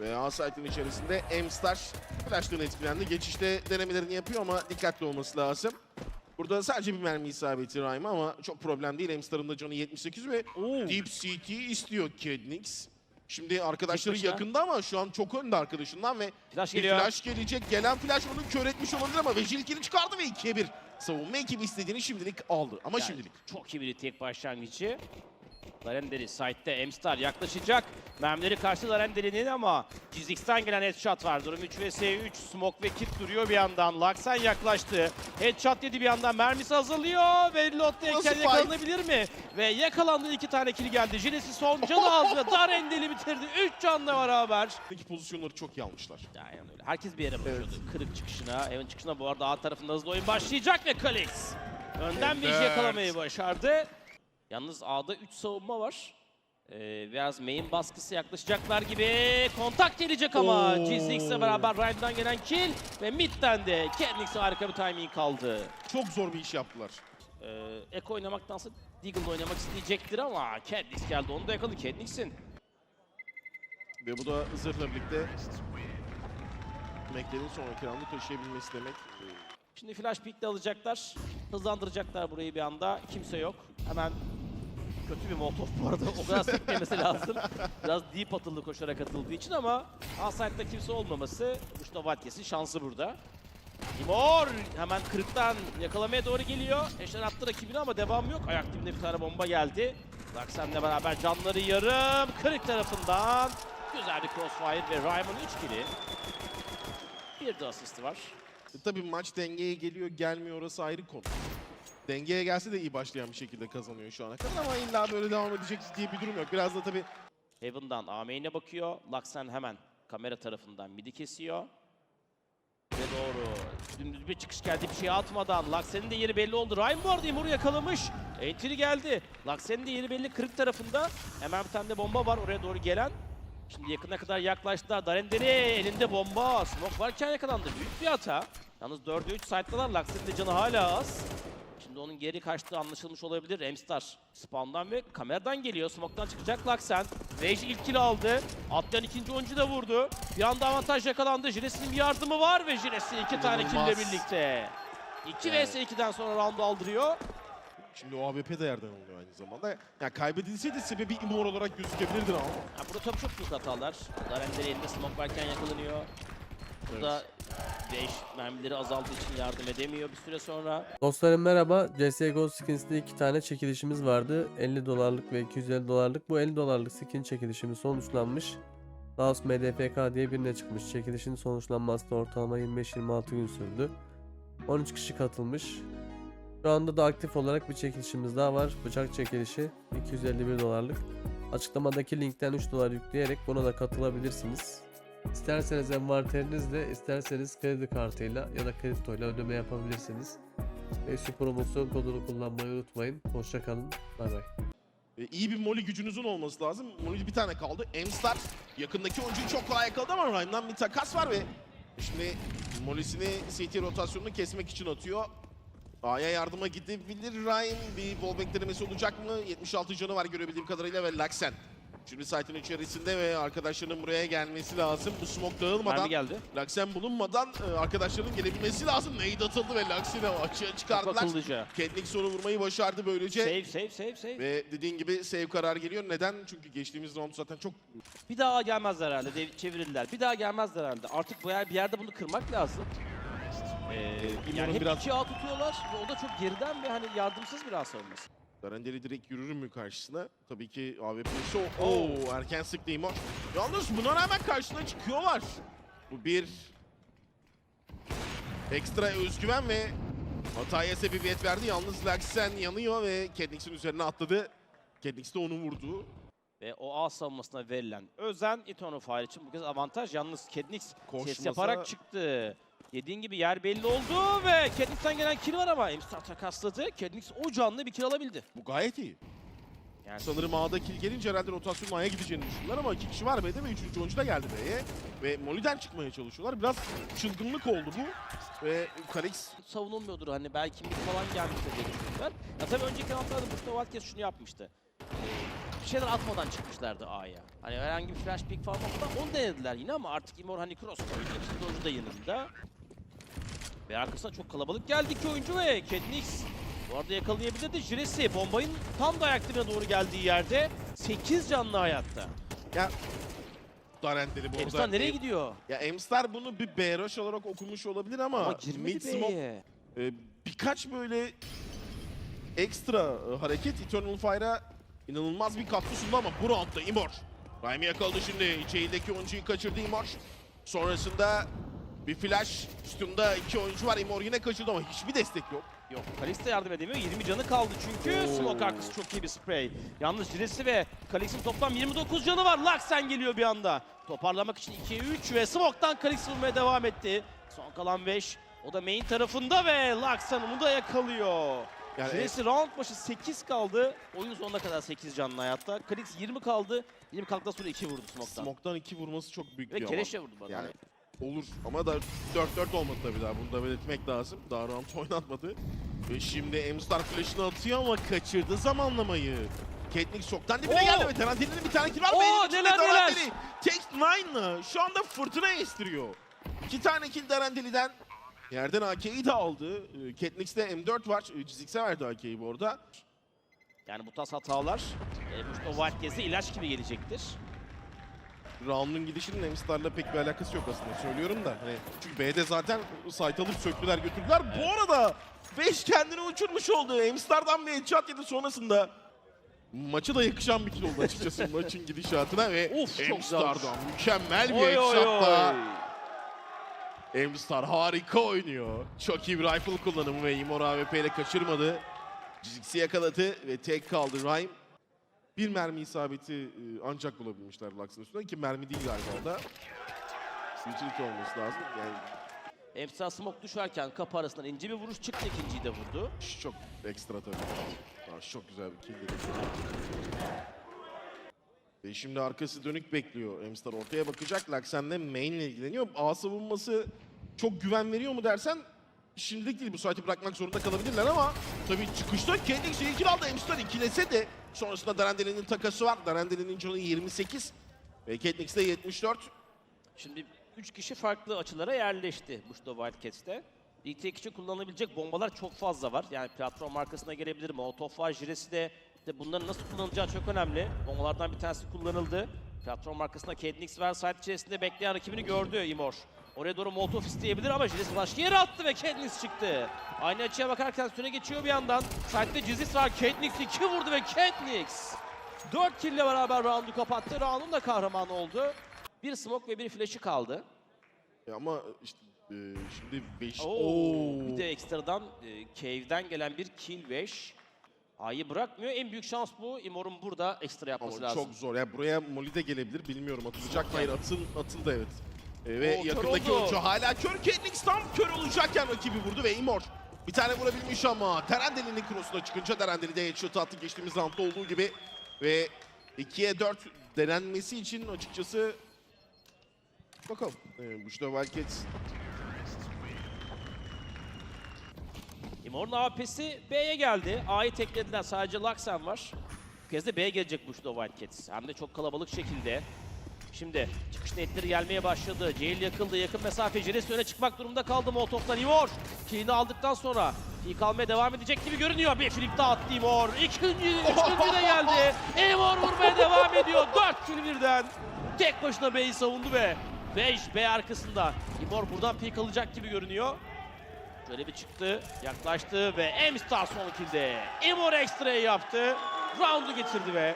Ve A site'in içerisinde M-Star flash'tan etkilendi. Geçişte denemelerini yapıyor ama dikkatli olması lazım. Burada sadece bir mermi isabeti Rhyme ama çok problem değil. M-Star'ın da canı 78 ve Oo. Deep CT istiyor Kednix. Şimdi arkadaşları başına. yakında ama şu an çok önde arkadaşından ve Flash bir geliyor. flash gelecek. Gelen flash onu kör etmiş olabilir ama Vejilkini çıkardı ve 2'ye 1. Savunma ekibi istediğini şimdilik aldı ama Yani şimdilik. Çok iyi bir tek başlangıcı. Larenderi site'de M-Star yaklaşacak. Mermileri karşı Larenderi'nin ama Gizix'ten gelen headshot var. Durum 3 vs 3. Smoke ve Kit duruyor bir yandan. Laksen yaklaştı. Headshot yedi bir yandan. Mermisi hazırlıyor. Ve Lotte'yken yakalanabilir mi? Ve yakalandı iki tane kill geldi. Jinesi son canı aldı. Darendeli bitirdi. 3 canla beraber. İki pozisyonları çok iyi almışlar. Aynen öyle. Herkes bir yere bakıyordu. Kırık çıkışına, evin çıkışına bu arada A tarafında hızlı oyun başlayacak ve Kalix. Önden bir iş Evet. yakalamayı başardı. Yalnız A'da 3 savunma var. Ee, biraz main baskısı yaklaşacaklar gibi. Kontak gelecek ama Oo. GZX'le beraber Ryan'dan gelen kill ve midden de Kendrick'e harika bir timing kaldı. Çok zor bir iş yaptılar. Ee, Echo oynamaktansa Deagle oynamak isteyecektir ama Kendrick geldi. Onu da yakaladı. Kendrick'sin. Ve bu da zırhla birlikte Mekle'nin sonraki roundu taşıyabilmesi demek. Şimdi flash pick'le alacaklar. Hızlandıracaklar burayı bir anda. Kimse yok. Hemen kötü bir molotov bu arada. O kadar sekmemesi lazım. Biraz deep atıldı koşarak atıldığı için ama outside'da kimse olmaması Mustafa Vatkes'in şansı burada. Timor hemen kırıktan yakalamaya doğru geliyor. Eşler attı rakibini ama devam yok. Ayak dibinde bir tane bomba geldi. Laksen'le beraber canları yarım. Kırık tarafından güzel bir crossfire ve Ryman 3 kili. Bir de asisti var. E, tabii maç dengeye geliyor gelmiyor orası ayrı konu. Dengeye gelse de iyi başlayan bir şekilde kazanıyor şu ana kadar ama illa böyle devam edecek diye bir durum yok. Biraz da tabii Heaven'dan A main'e bakıyor. Laksen hemen kamera tarafından midi kesiyor. Ve doğru. Dümdüz bir çıkış geldi bir şey atmadan. Laksen'in de yeri belli oldu. Ryan bu arada Imur'u yakalamış. Entry geldi. Laksen'in de yeri belli kırık tarafında. Hemen bir tane de bomba var oraya doğru gelen. Şimdi yakına kadar yaklaştılar. Darenderi elinde bomba. Smoke varken yakalandı. Büyük bir hata. Yalnız 4'e 3 site'dalar. Laksen'in de canı hala az. Şimdi onun geri kaçtığı anlaşılmış olabilir. Emstar spawn'dan ve kameradan geliyor. Smoke'tan çıkacak Laksen. Rage ilk kill aldı. Atlayan ikinci oyuncu da vurdu. Bir anda avantaj yakalandı. Jires'in bir yardımı var ve Jires'i iki tane kill ile birlikte. 2 Evet. vs 2'den sonra round aldırıyor. şimdi o AWP de yerden alınıyor aynı zamanda. Yani kaybedilseydi sebebi immor olarak gözükebilirdi ama. Ya burada tabii çok büyük hatalar. Darender elinde smoke varken yakalanıyor. Burada Rage mermileri azaldığı için yardım edemiyor bir süre sonra. Dostlarım merhaba. CSGO Skins'te iki tane çekilişimiz vardı. 50 dolarlık ve 250 dolarlık. Bu 50 dolarlık skin çekilişimiz sonuçlanmış. Laos MDFK diye birine çıkmış. Çekilişin sonuçlanması da ortalama 25-26 gün sürdü. 13 kişi katılmış. Şu anda da aktif olarak bir çekilişimiz daha var. Bıçak çekilişi 251 dolarlık. Açıklamadaki linkten 3 dolar yükleyerek buna da katılabilirsiniz. İsterseniz envanterinizle, isterseniz kredi kartıyla ya da kriptoyla ödeme yapabilirsiniz. Ve şu promosyon kodunu kullanmayı unutmayın. Hoşçakalın. Bay bay. E, iyi bir molly gücünüzün olması lazım. Molly bir tane kaldı. M-Star yakındaki oyuncuyu çok kolay yakaladı ama Ryan'dan bir takas var ve şimdi Molly'sini CT rotasyonunu kesmek için atıyor. A'ya yardıma gidebilir Ryan. Bir wallbang denemesi olacak mı? 76 canı var görebildiğim kadarıyla ve Laksen. Şimdi site'in içerisinde ve arkadaşlarının buraya gelmesi lazım. Bu smoke dağılmadan, Mermi geldi. Laksen bulunmadan e, arkadaşlarının gelebilmesi lazım. Nade atıldı ve Laksen'i açığa çıkardılar. Akıllıca. Kendrick onu vurmayı başardı böylece. Save save save save. Ve dediğin gibi save karar geliyor. Neden? Çünkü geçtiğimiz round zaten çok Bir daha gelmezler herhalde. dev- Çevirirler. Bir daha gelmezler herhalde. Artık bu yer bir yerde bunu kırmak lazım. Ee, yani İmor'un hep biraz- iki A tutuyorlar ve o da çok geriden ve hani yardımsız bir A savunması. Darendeli direkt yürür mü karşısına? Tabii ki AWP'si o. Oo, erken sıktı İmor. Yalnız buna rağmen karşısına çıkıyorlar. Bu bir ekstra özgüven ve hataya sebebiyet verdi. Yalnız Laxen yanıyor ve Kednix'in üzerine atladı. Kednix de onu vurdu. Ve o A savunmasına verilen özen Eternal Fire için bu kez avantaj. Yalnız Kednix ses Koşmasa- yaparak çıktı. Dediğin gibi yer belli oldu ve Kednix'ten gelen kill var ama Emstar takasladı. Kednix o canlı bir kill alabildi. Bu gayet iyi. Yani Sanırım A'da kill gelince herhalde rotasyonun A'ya gideceğini düşündüler ama iki kişi var B'de ve üçüncü oyuncu da geldi B'ye. Ve Molly'den çıkmaya çalışıyorlar. Biraz çılgınlık oldu bu. Ve Kalix savunulmuyordur hani belki mid falan gelmiştir diye düşündüler. Ya tabii önceki haftalarda Mustafa Vatkes şunu yapmıştı. Bir şeyler atmadan çıkmışlardı A'ya. Hani herhangi bir flash pick falan olmadan onu denediler yine ama artık Imor hani cross koydu. İkinci oyuncu da yanında. Ve arkasına çok kalabalık geldi iki oyuncu ve Katniss bu arada yakalayabildi. Jiresi bombayın tam da ayak dibine doğru geldiği yerde 8 canlı hayatta. Ya Darendeli bu Emstar nereye gidiyor? Ya Emstar bunu bir B rush olarak okumuş olabilir ama, Ama mid smoke e, birkaç böyle ekstra e, hareket Eternal Fire'a inanılmaz bir katkı sundu ama bu roundda Imor. Raimi yakaladı şimdi. İçerideki oyuncuyu kaçırdı Imor. Sonrasında bir flash. Üstünde iki oyuncu var. Imor yine kaçırdı ama hiçbir destek yok. Yok Kalis de yardım edemiyor. 20 canı kaldı çünkü. Oo. Smoke arkası çok iyi bir spray. Yalnız Jiresi ve Kalix'in toplam 29 canı var. Laksen geliyor bir anda. Toparlamak için 2'ye 3 ve Smoke'dan Kalix vurmaya devam etti. Son kalan 5. O da main tarafında ve Laksen onu da yakalıyor. Yani Jiresi round başı 8 kaldı. Oyun sonuna kadar 8 canlı hayatta. Kalix 20 kaldı. 20 kaldıktan sonra 2 vurdu Smoke'tan. Smoke'dan iki vurması çok büyük Ve bir. Kereş'e vurdu bana. Yani olur ama da 4-4 olmadı tabii daha. Bunu da belirtmek lazım. Daha round oynatmadı. Ve şimdi Emstar flash'ını atıyor ama kaçırdı zamanlamayı. Ketnik çoktan dibine Oo! geldi ve Tarantino'nun bir tane kill var. Oo, neler, neler! Tek 9'la şu anda fırtına estiriyor. İki tane kill Tarantino'dan. Yerden AK'yi de aldı. Ee, Ketnix'te M4 var. Ee, Cizix'e verdi AK'yi bu arada. Yani bu tarz hatalar e, o ilaç gibi gelecektir. Round'un gidişinin Emstar'la pek bir alakası yok aslında söylüyorum da. Hani çünkü B'de zaten site alıp söktüler götürdüler. Bu arada 5 kendini uçurmuş oldu. Emstar'dan bir headshot yedi sonrasında. Maçı da yakışan bir kill oldu açıkçası maçın gidişatına ve Of, Emstar'dan mükemmel bir headshotla. oy. Emstar harika oynuyor. Çok iyi bir rifle kullanımı ve Imor AWP ile kaçırmadı. Cizix'i yakaladı ve tek kaldı Rhyme. Bir mermi isabeti e, ancak bulabilmişler Lux'ın üstünde ki mermi değil galiba da. Utility olması lazım. Yani Emsal Smoke düşerken kapı arasından ince bir vuruş çıktı ikinciyi de vurdu. çok ekstra tabii. Çok güzel bir kill. Ve şimdi arkası dönük bekliyor. Emstar ortaya bakacak. Luxen de main ile ilgileniyor. A savunması çok güven veriyor mu dersen şimdilik değil. Bu saati bırakmak zorunda kalabilirler ama tabii çıkışta kendi şeyi kill aldı. Emstar ikilese de sonrasında Darendeli'nin takası var. Darendeli'nin canı 28 ve Katnix'te 74. Şimdi 3 kişi farklı açılara yerleşti Bush'ta Wildcats'te. İlk tek için kullanılabilecek bombalar çok fazla var. Yani platform arkasına gelebilir. Molotov var, Jiresi de. De bunların nasıl kullanılacağı çok önemli. Bombalardan bir tanesi kullanıldı. Platform arkasında Kednix var. Site içerisinde bekleyen rakibini gördü Imor. Oraya doğru Molotov isteyebilir ama Jiresi başka yere attı ve Kednix çıktı. Aynı açıya bakarken süre geçiyor bir yandan. Site'de Cizis var. Kednix 2 vurdu ve Kednix 4 kill ile beraber roundu kapattı. Round'un da kahramanı oldu. Bir smoke ve bir flash'ı kaldı. Ya ama işte e, şimdi 5 Oo, bir de ekstradan e, Cave'den gelen bir kill 5. A'yı bırakmıyor. En büyük şans bu. Imor'un burada ekstra yapması Ama lazım. çok zor. Yani buraya Molly de gelebilir. Bilmiyorum atılacak mı? Hayır atıl, atıldı evet. Ee, ve Oo, kör yakındaki oldu. oyuncu hala kör. Kendix tam kör olacakken rakibi vurdu ve Imor bir tane vurabilmiş ama Terendeli'nin cross'una çıkınca Terendeli de headshot attı geçtiğimiz roundda olduğu gibi. Ve 2'ye 4 denenmesi için açıkçası bakalım. Ee, Buşta Wildcats Imor'un AWP'si B'ye geldi. A'yı teklediler. Sadece Luxen var. Bu kez de B'ye gelecek bu şurada Wildcats. Hem de çok kalabalık şekilde. Şimdi çıkış netleri gelmeye başladı. Jail yakıldı. Yakın mesafe. Jiles öne çıkmak durumunda kaldı Molotov'dan. Imor killini aldıktan sonra ilk almaya devam edecek gibi görünüyor. Bir flip daha attı Imor. İkinci, üçüncü de geldi. Imor vurmaya devam ediyor. Dört kill birden. Tek başına B'yi savundu ve 5 B arkasında. Imor buradan peek alacak gibi görünüyor. Şöyle bir çıktı, yaklaştı ve M-Star son kilde. Imor ekstrayı yaptı. Round'u getirdi ve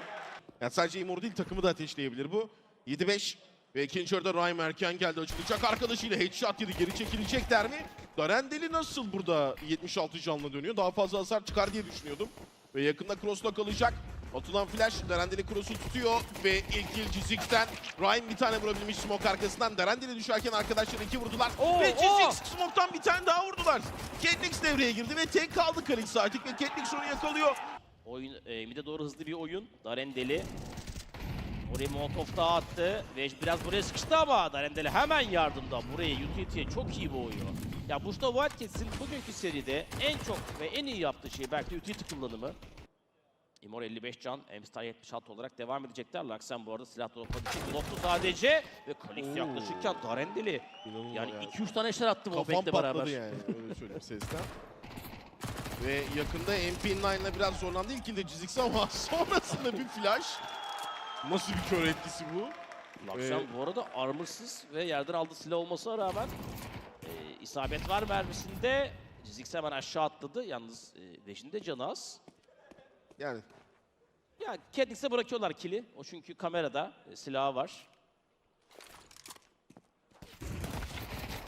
Yani sadece Imor değil takımı da ateşleyebilir bu. 7-5 ve ikinci yarıda Rhyme erken geldi açılacak arkadaşıyla headshot yedi geri çekilecekler mi? Darendeli nasıl burada 76 canlı dönüyor? Daha fazla hasar çıkar diye düşünüyordum. Ve yakında cross'la kalacak. Atılan flash Darendeli cross'u tutuyor ve ilk kill Cizix'ten Rhyme bir tane vurabilmiş smoke arkasından. Darendeli düşerken arkadaşlar iki vurdular. Oo, ve oo! Cizix smoke'tan bir tane daha vurdular. Kendix devreye girdi ve tek kaldı Kalix artık ve Kendix onu yakalıyor. oyun e, mide doğru hızlı bir oyun. Darendeli Oraya Molotov daha attı ve biraz buraya sıkıştı ama Darendeli hemen yardımda. Buraya utility'ye çok iyi boğuyor. Ya Bush'ta Wildcats'in bugünkü seride en çok ve en iyi yaptığı şey belki de utility kullanımı. Imor 55 can, Emstar 76 olarak devam edecekler. Laksen bu arada silah dolapları için bloktu sadece. Ve Kalix yaklaşırken Darendeli. İnanılmaz Yani ya. 2-3 tane eşler attı Kafam Wolfpack'le beraber. patladı yani öyle söyleyeyim sesten. Ve yakında MP9'la biraz zorlandı ilk ilde Cizix ama sonrasında bir flash. Nasıl bir kör etkisi bu? Laksen Ee, bu arada armorsız ve yerden aldığı silah olmasına rağmen isabet var mermisinde. Ziggs hemen aşağı atladı. Yalnız e, Vej'in de canı az. Yani Ya Katniss'e bırakıyorlar kili. O çünkü kamerada e, silahı var.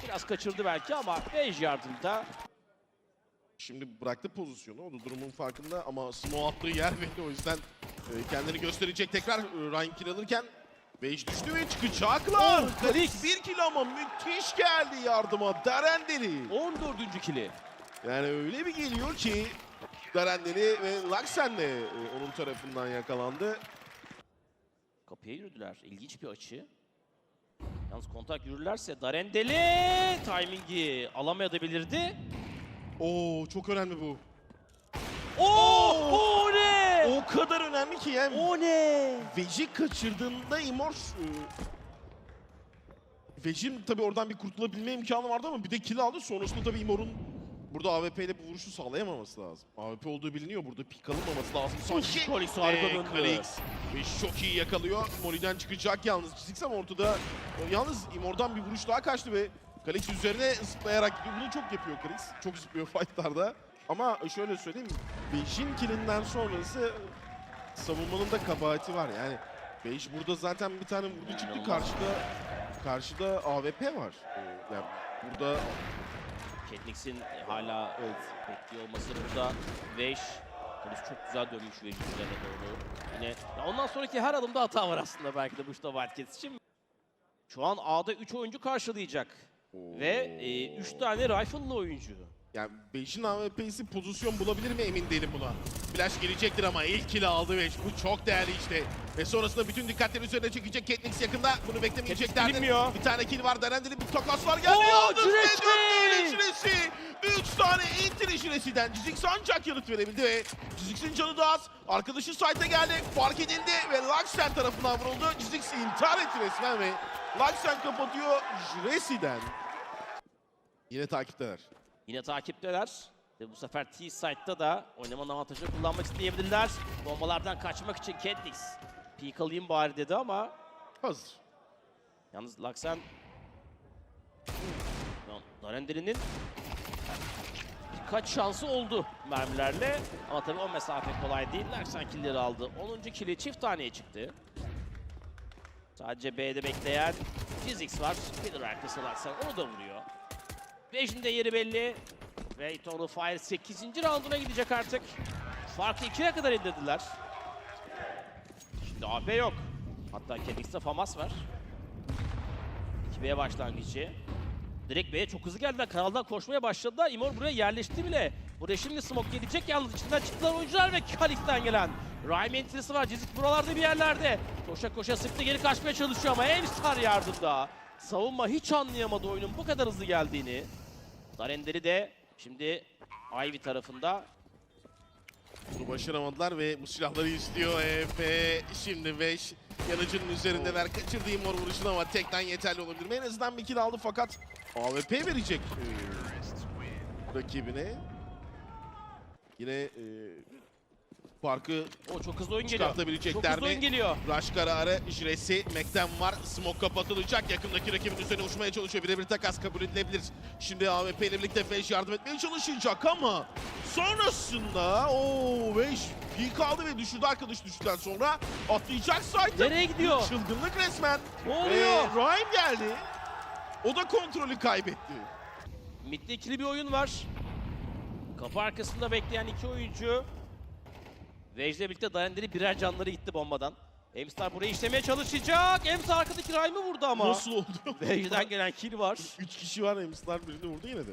Biraz kaçırdı belki ama Vej yardımda. şimdi bıraktı pozisyonu. O da durumun farkında ama smoke attığı yer belli. O yüzden e, kendini gösterecek tekrar e, Ryan kill alırken Beige düştü ve çıkacaklar. Oh, Kalix bir kill ama müthiş geldi yardıma. Darendeli. 14. kili. Yani öyle bir geliyor ki Darendeli ve Laksen de e, onun tarafından yakalandı. Kapıya yürüdüler. İlginç bir açı. Yalnız kontak yürürlerse Darendeli timingi alamayabilirdi. Oo çok önemli bu. Oh! O ne? O kadar önemli ki yani O ne? Vej'i kaçırdığında Imor... e, Vej'in tabii oradan bir kurtulabilme imkanı vardı ama bir de kill aldı. Sonrasında tabii Imor'un burada AWP ile bu vuruşu sağlayamaması lazım. AWP olduğu biliniyor. Burada pik alınmaması lazım sanki. Kalix harika döndü. Kalix. Veş çok iyi yakalıyor. Mori'den çıkacak yalnız. Çiziksem ortada. e, Yalnız Imor'dan bir vuruş daha kaçtı ve Kalix üzerine zıplayarak. Bunu çok yapıyor Kalix. Çok zıplıyor fightlarda. Ama şöyle söyleyeyim. Vej'in killinden sonrası savunmanın da kabahati var. Yani Beş burada zaten bir tane vurdu çıktı karşıda karşıda AWP var. Ee, Yani burada Katniss'in hala evet bekliyor olması burada. Veş. Kalix çok güzel dönmüş Veş'in üzerine doğru. Yine ya ondan sonraki her adımda hata var aslında belki de Buşta Wildcats için. Şu an A'da 3 oyuncu karşılayacak. Ve 3 tane rifle'lı oyuncu. Yani Beş'in AWP'si pozisyon bulabilir mi emin değilim buna. Flash gelecektir ama ilk kill aldı Beş. Bu çok değerli işte. Ve sonrasında bütün dikkatleri üzerine çekecek Katniss yakında. Bunu beklemeyeceklerdi. bilinmiyor. Bir tane kill var. Darendeli bir takaslar geldi. Oo, Yalnız ve. Üç tane intili Jüresi'den Cizix ancak yanıt verebildi ve Cizix'in canı da az. Arkadaşı site'e geldi. Fark edildi ve Laksen tarafından vuruldu. Cizix intihar etti resmen ve Laksen kapatıyor Jüresi'den. Yine takipteler. Yine takipteler. Ve bu sefer T-Side'da da oynamanın avantajını kullanmak isteyebilirler. Bombalardan kaçmak için Katniss. Peek alayım bari dedi ama Hazır. Yalnız Laksen Darendeli'nin birkaç şansı oldu mermilerle. Ama tabii o mesafe kolay değil. Laksen killleri aldı. 10. killi çift taneye çıktı. Sadece B'de bekleyen Fizix var. Pillar arkası Laksen onu da vuruyor. Vej'in de yeri belli. Ve Eternal Fire 8. rounduna gidecek artık. Farkı 2'ye kadar indirdiler. Şimdi AP yok. Hatta Kenix'te Famas var. 2B'ye başlangıcı. Direkt B'ye çok hızlı geldiler. Kanaldan koşmaya başladılar. Imor buraya yerleşti bile. Buraya şimdi smoke gelecek yalnız içinden çıktılar oyuncular ve Kalix'ten gelen. Rhyme entrisi var. Cizik buralarda bir yerlerde. Koşa koşa sıktı geri kaçmaya çalışıyor ama Emstar yardımda. Savunma hiç anlayamadı oyunun bu kadar hızlı geldiğini. Darenderi de şimdi Ivy tarafında. Bunu başaramadılar ve bu silahları istiyor EF. Şimdi 5 yanıcının üzerindeler. Kaçırdığı mor vuruşunu ama tekten yeterli olabilir? En azından bir kill aldı fakat AWP verecek rakibine. Yine e, farkı O çok hızlı oyun geliyor. Çok çıkartabilecekler hızlı oyun geliyor. Rush kararı Jresi Mek'ten var. Smoke kapatılacak. Yakındaki rakibin üzerine uçmaya çalışıyor. Birebir takas kabul edilebilir. Şimdi AWP ile birlikte Feş yardım etmeye çalışacak ama sonrasında o Feş peek aldı ve düşürdü arkadaş düştükten sonra atlayacak site. Nereye gidiyor? Çılgınlık resmen. Ne oluyor? Rhyme geldi. O da kontrolü kaybetti. Mid'de ikili bir oyun var. Kapı arkasında bekleyen iki oyuncu. Vej'le birlikte Darendeli birer canları gitti bombadan. Emstar burayı işlemeye çalışacak. Emstar arkadaki Rhyme'ı vurdu ama. Nasıl oldu? Vej'den gelen kill var. 3 kişi var Emslar birini vurdu yine de.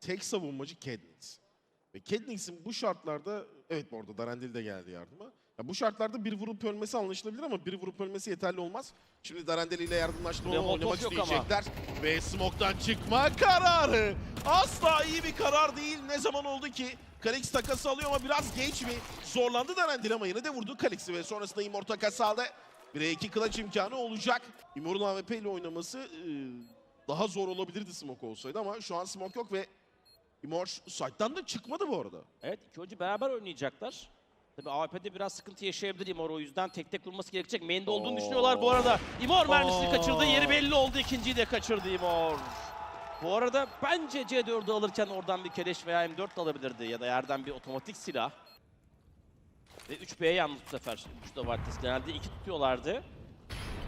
Tek savunmacı Kednix. Ve Kednix'in bu şartlarda, evet bu arada Darendil de geldi yardıma. Ya bu şartlarda bir vurup ölmesi anlaşılabilir ama bir vurup ölmesi yeterli olmaz. Şimdi Darendil ile yardımlaşma Ve oynamak ama. isteyecekler. Ve Smoke'dan çıkma kararı. Asla iyi bir karar değil. Ne zaman oldu ki Kalix takası alıyor ama biraz geç mi? Zorlandı Darendil ama yine de vurdu Kalix'i ve sonrasında Imor takası aldı. 1'e 2 clutch imkanı olacak. Imor'un AWP ile oynaması e, daha zor olabilirdi smoke olsaydı ama şu an smoke yok ve Imor site'dan da çıkmadı bu arada. Evet iki oyuncu beraber oynayacaklar. Tabii AWP'de biraz sıkıntı yaşayabilir Imor o yüzden tek tek vurması gerekecek. Main'de olduğunu Oo. düşünüyorlar bu arada. Imor mermisini kaçırdı. Yeri belli oldu. İkinciyi de kaçırdı Imor. Bu arada bence C4'ü alırken oradan bir keleş veya M4 de alabilirdi ya da yerden bir otomatik silah. Ve 3B'ye yalnız bu sefer. 3 Vartis genelde 2 tutuyorlardı.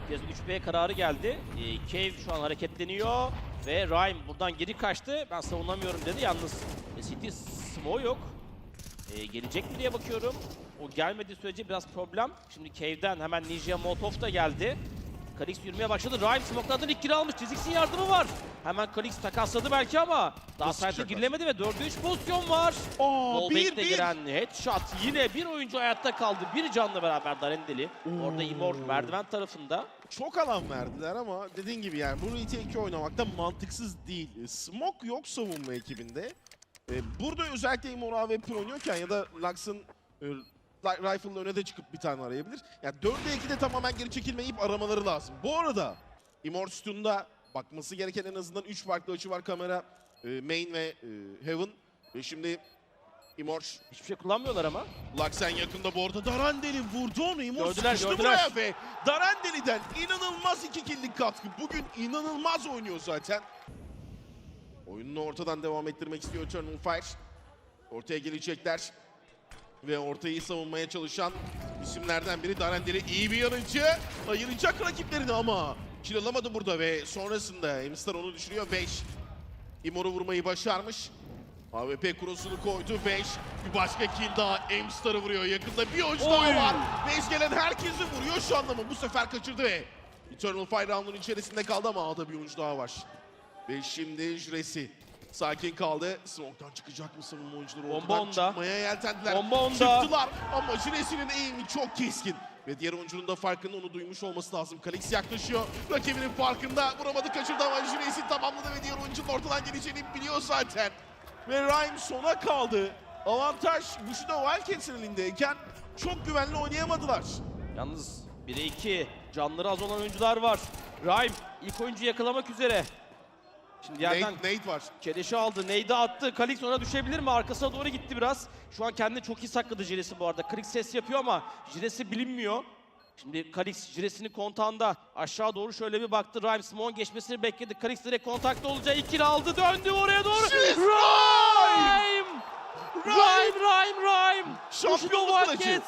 Kez 3B kararı geldi. Ee, Cave şu an hareketleniyor ve Rhyme buradan geri kaçtı. Ben savunamıyorum dedi. Yalnız e, City smoke yok. Ee, gelecek mi diye bakıyorum. O gelmediği sürece biraz problem. Şimdi Cave'den hemen Ninja Molotov da geldi. Kalix yürümeye başladı. Rhyme smoke'lardan ilk kiri almış. Tizix'in yardımı var. Hemen Kalix takasladı belki ama daha çıkacaklar? girilemedi ve 4'e 3 pozisyon var. Aa, Wallbank'le giren headshot. Yine bir oyuncu hayatta kaldı. Bir canla beraber Darendeli. Orada Imor merdiven tarafında. Çok alan verdiler ama dediğin gibi yani bu retake oynamak da mantıksız değil. Smoke yok savunma ekibinde. E, burada özellikle Imor AWP oynuyorken ya da Lux'ın e, Rifle'ın öne de çıkıp bir tane arayabilir. Yani 4'e 2'de tamamen geri çekilmeyip aramaları lazım. Bu arada Imor Stun'da bakması gereken en azından 3 farklı açı var kamera. e, main ve e, Heaven. Ve şimdi Imor Hiçbir şey kullanmıyorlar ama. Luxen yakında bu arada Darandeli vurdu onu. İmor Gördüler, sıkıştı gördüler. buraya ve Darandeli'den inanılmaz iki killik katkı. Bugün inanılmaz oynuyor zaten. Oyununu ortadan devam ettirmek istiyor Eternal Fire. Ortaya gelecekler. Ve ortayı savunmaya çalışan isimlerden biri Darandeli. iyi bir yanıcı. Ayıracak rakiplerini ama kill alamadı burada ve sonrasında Emstar onu düşürüyor. 5. Imor'u vurmayı başarmış. AWP kurosunu koydu 5. Bir başka kill daha Emstar'ı vuruyor. Yakında bir oyuncu daha var. 5 gelen herkesi vuruyor şu anda ama bu sefer kaçırdı ve Eternal Fire round'un içerisinde kaldı ama A'da bir oyuncu daha var. Ve şimdi Juresi sakin kaldı. Smoke'tan çıkacak mı savunma oyuncuları? Bomba onda. Çıkmaya yeltendiler. Bomba onda. Çıktılar ama Juresi'nin eğimi çok keskin. Ve diğer oyuncunun da farkında onu duymuş olması lazım. Kalix yaklaşıyor. Rakibinin farkında. Vuramadı kaçırdı ama Juresi tamamladı ve diğer oyuncunun ortadan geleceğini biliyor zaten. Ve Rhyme sona kaldı. Avantaj Bushido Wildcats'in elindeyken çok güvenli oynayamadılar. Yalnız 1'e 2. Canları az olan oyuncular var. Rhyme ilk oyuncuyu yakalamak üzere. Şimdi yerden Nate, var. Keleş'i aldı. Neydi attı. Kalix ona düşebilir mi? Arkasına doğru gitti biraz. Şu an kendini çok iyi sakladı Jires'i bu arada. Kalix ses yapıyor ama Jires'i bilinmiyor. Şimdi Kalix Jires'ini kontağında aşağı doğru şöyle bir baktı. Rhyme Simon geçmesini bekledi. Kalix direkt kontakta olacak. İkili aldı. Döndü oraya doğru. Rhyme! Rhyme, Rhyme, Rhyme! Şampiyonluk kılıcı.